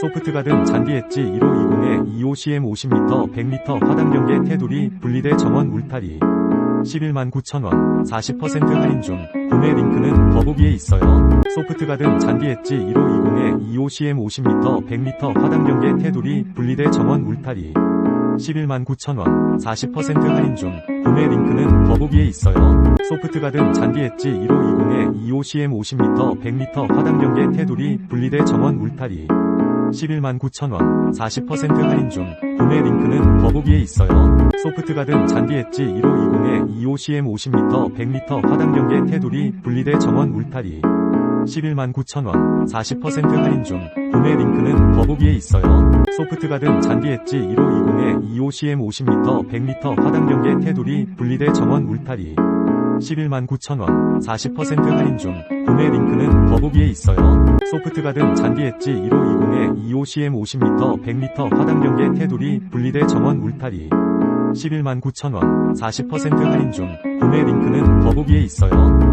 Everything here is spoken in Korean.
소프트가 든 잔디 엣지 1520에 25cm 50m 100m 화단 경계 테두리 분리대 정원 울타리 11만 9천원 40% 할인 중 구매 링크는 더보기에 있어요. 소프트가든 잔디 엣지 1520에 25cm 50m 100m 화단 경계 테두리 분리대 정원 울타리 11만 9천원 40% 할인 중 구매 링크는 더보기에 있어요. 소프트가든 잔디 엣지 1520에 25cm 50m 100m 화단 경계 테두리 분리대 정원 울타리 11만 9천원 40% 할인 중 구매 링크는 더보기에 있어요. 소프트가든 잔디 엣지 1520에 25cm 50m 100m 화단 경계 테두리 분리대 정원 울타리 11만 9천원 40% 할인 중 구매 링크는 더보기에 있어요. 소프트가든 잔디 엣지 1520에 25cm 50m 100m 화단 경계 테두리 분리대 정원 울타리 11만 9천원 40% 할인 중 구매 링크는 더보기에 있어요. 소프트가든 잔디 엣지 1520에 25cm 50m 100m 화단 경계 테두리 분리대 정원 울타리 11만 9천원 40% 할인 중 구매 링크는 더보기에 있어요.